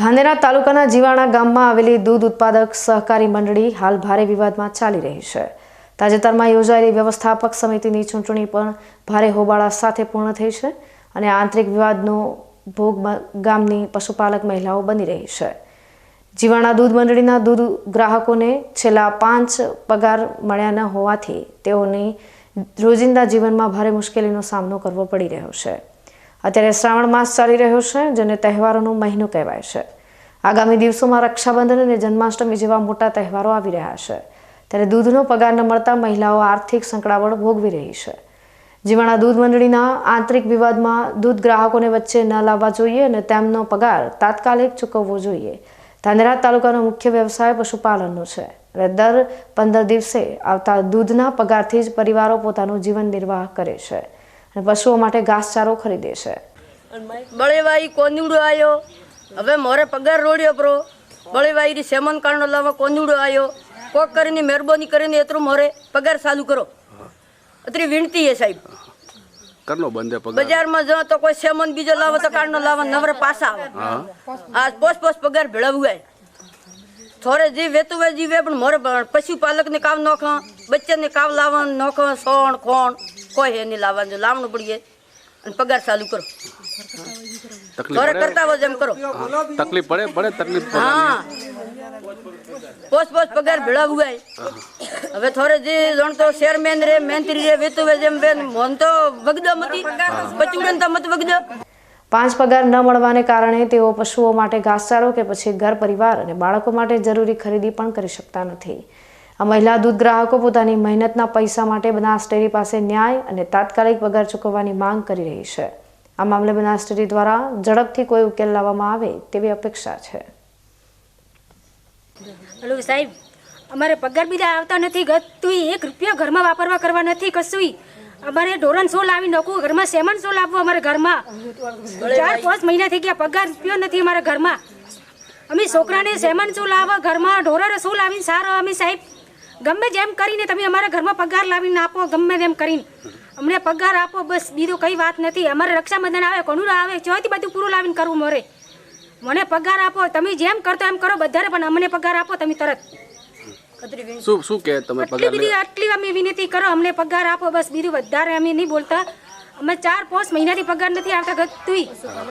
ધાનેરા તાલુકાના જીવાણા ગામમાં આવેલી દૂધ ઉત્પાદક સહકારી મંડળી હાલ ભારે વિવાદમાં ચાલી રહી છે. તાજેતરમાં યોજાયેલી વ્યવસ્થાપક સમિતિની ચૂંટણી પણ ભારે હોબાળા સાથે પૂર્ણ થઈ છે અને આંતરિક વિવાદનો ભોગ ગામની પશુપાલક મહિલાઓ બની રહી છે. જીવાણા દૂધ મંડળીના દૂધ ગ્રાહકોને છેલ્લા પાંચ પગાર મળ્યા ન હોવાથી તેઓની રોજિંદા જીવનમાં ભારે મુશ્કેલીનો સામનો કરવો પડી રહ્યો છે. અત્યારે શ્રાવણ માસ ચાલી રહ્યો છે, જેને તહેવારોનો મહિનો કહેવાય છે. આગામી દિવસોમાં રક્ષાબંધન અને જન્માષ્ટમી જેવા મોટા તહેવારો આવી રહ્યા છે. ત્યારે દૂધનો પગાર ન મળતા મહિલાઓ આર્થિક સંકળાવળ ભોગવી રહી છે. જીવાણા દૂધ મંડળીના આંતરિક વિવાદમાં દૂધ ગ્રાહકોને વચ્ચે ન લાવવા જોઈએ અને તેમનો પગાર તાત્કાલિક ચૂકવવો જોઈએ. ધાનેરા તાલુકાનો મુખ્ય વ્યવસાય પશુપાલનનો છે. અને દર પંદર દિવસે આવતા દૂધના પગારથી જ પરિવારો પોતાનું જીવન નિર્વાહ કરે છે. અને પશુઓ માટે ઘાસચારો ખરીદે છે. બળેવાઈ કોંદુડો આવ્યો હવે મોરે પગાર રોડ્યો પ્રો બળેવાઈ સેમન કારણો લાવવા કોંદુડો આવ્યો કોક કરીને મહેરબાની કરીને એટલું મોરે પગાર ચાલુ કરો. અત્રી વિનંતી છે સાહેબ. કરનો બંધે પગાર? બજારમાં જો તો કોઈ સેમન બીજો લાવો તો કારણો લાવો નવરે પાછા આવે. આ પોસ પોસ પગાર ભેળવવાય થોડે જે વેતું પણ મોરે પશુપાલકને કામ નોખો બચ્ચાને કામ લાવવાનું નોખા સોણ ખોણ. કોઈ હે નહીં લાવવાનું. લાવણું પડીએ અને પગાર ચાલુ કરો. તકલીફ ઘરે કરતા હોય એમ કરો. તકલીફ પડે? પડે તકલીફ પડે? હા. પોસ પોસ પગાર ભેળાવું હોય હવે થોડે જે જણ તો ચેરમેન રે મંત્રી રે વેતું વે જેમ બેન મોન તો વગદા મતી પચુડન તો મત વગદા. પાંચ પગાર ન મળવાને કારણે તેઓ પશુઓ માટે ઘાસચારો કે પછી ઘર પરિવાર અને બાળકો માટે જરૂરી ખરીદી પણ કરી શકતા નથી. આ મહિલા દૂધ ગ્રાહકો પોતાની મહેનતના પૈસા માટે બનાસ ડેરી પાસે ન્યાય અને તાત્કાલિક પગાર ચૂકવવાની માંગ કરી રહી છે. આ મામલે બનાસ ડેરી દ્વારા ઝડપથી કોઈ ઉકેલ લાવવામાં આવે તેવી અપેક્ષા છે. હલો સાહેબ, અમારે પગાર બીજા આવતા નથી ગતું એક રૂપિયો ઘરમાં વાપરવા કરવા નથી કશું. અમારે ઢોરણ સો લાવી નકું ઘરમાં સેમન સો લાવવું અમારે ઘરમાં. ચાર પાંચ મહિના થઈ ગયા, પગાર રૂપિયો નથી અમારા ઘરમાં. અમે છોકરાને સેમન શું લાવવા ઘરમાં ઢોરણ શું લાવીને સારો, અમે સાહેબ ગમે જેમ કરીને તમે અમારા ઘરમાં પગાર લાવીને આપો ગમે તેમ કરીને. અમને પગાર આપો બસ. બીજું કઈ વાત નથી. અમારે રક્ષાબંધન આવે કોનું આવે ચોથી બધું પૂરું લાવીને કરવું મારે. મને પગાર આપો. તમે જેમ કરતો એમ કરો બધાને પણ અમને પગાર આપો તમે તરત. શું શું કે તમે આટલી પગાર બધી આટલી અમે વિનંતી કરો. અમને પગાર આપો બસ. બીજું વધારે અમે નહીં બોલતા. અમે ચાર પાંચ મહિનાથી પગાર નથી આવતા ગતું